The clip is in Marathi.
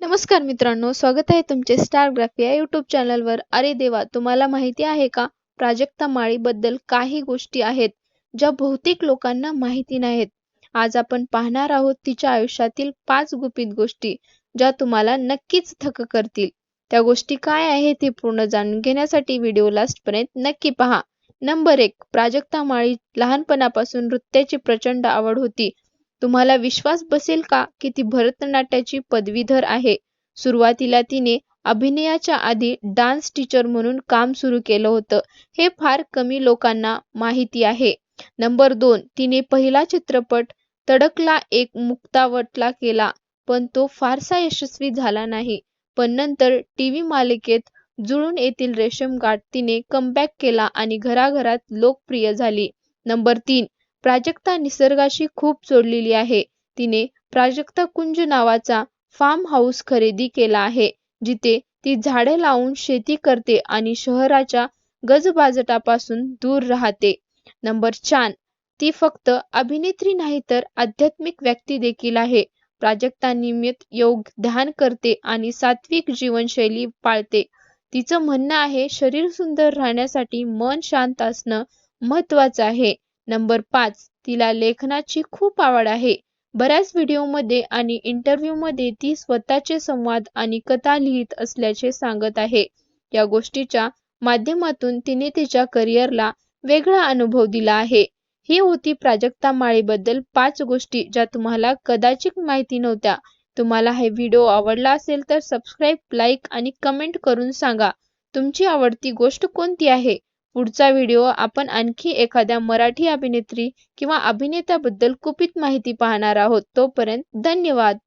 नमस्कार मित्रांनो स्वागत आहे तुमचे स्टारग्राफी या यूट्यूब चॅनलवर अरे देवा तुम्हाला माहिती आहे का? प्राजक्ता माळीबद्दल काही गोष्टी आहेत ज्या बहुतेक लोकांना माहिती नाहीत. आज आपण पाहणार आहोत तिच्या आयुष्यातील पाच गुपित गोष्टी ज्या तुम्हाला नक्कीच थक करतील. त्या गोष्टी काय आहेत हे पूर्ण जाणून घेण्यासाठी व्हिडिओ लास्टपर्यंत नक्की पहा. नंबर एक प्राजक्ता माळी लहानपणापासून नृत्याची प्रचंड आवड होती. तुम्हाला विश्वास बसेल का की ती भरतनाट्याची पदवीधर आहे? सुरुवातीला तिने अभिनयाच्या आधी डान्स टीचर म्हणून काम सुरू केलं होतं. हे फार कमी लोकांना माहिती आहे. नंबर दोन तिने पहिला चित्रपट तडकला एक मुक्तावटला केला पण तो फारसा यशस्वी झाला नाही. पण नंतर टीव्ही मालिकेत जुळून येथील रेशम गाठ तिने कमबॅक केला आणि घराघरात लोकप्रिय झाली. नंबर तीन प्राजक्ता निसर्गाशी खूप जोडलेली आहे. तिने प्राजक्ता कुंज नावाचा फार्म हाऊस खरेदी केला आहे जिथे ती झाडे लावून शेती करते आणि शहराच्या गजबाजटापासून दूर राहते. नंबर चार ती फक्त अभिनेत्री नाही तर आध्यात्मिक व्यक्ती देखील आहे. प्राजक्ता नियमित योग ध्यान करते आणि सात्विक जीवनशैली पाळते. तिचं म्हणणं आहे शरीर सुंदर राहण्यासाठी मन शांत असणं महत्वाचं आहे. नंबर पाच तिला लेखनाची खूप आवड आहे. बऱ्याच व्हिडिओमध्ये आणि इंटरव्ह्यूमध्ये ती स्वतःचे संवाद आणि कथा लिहित असल्याचे सांगत आहे. या गोष्टीच्या माध्यमातून तिने तिच्या करिअरला वेगळा अनुभव दिला आहे. ही होती प्राजक्ता माळीबद्दल पाच गोष्टी ज्या तुम्हाला कदाचित माहिती नव्हत्या. तुम्हाला हे व्हिडिओ आवडला असेल तर सबस्क्राईब लाईक आणि कमेंट करून सांगा. तुमची आवडती गोष्ट कोणती आहे? पुढचा व्हिडिओ आपण आणखी एखाद्या मराठी अभिनेत्री किंवा अभिनेत्याबद्दल कुपित माहिती पाहणार आहोत. तोपर्यंत धन्यवाद.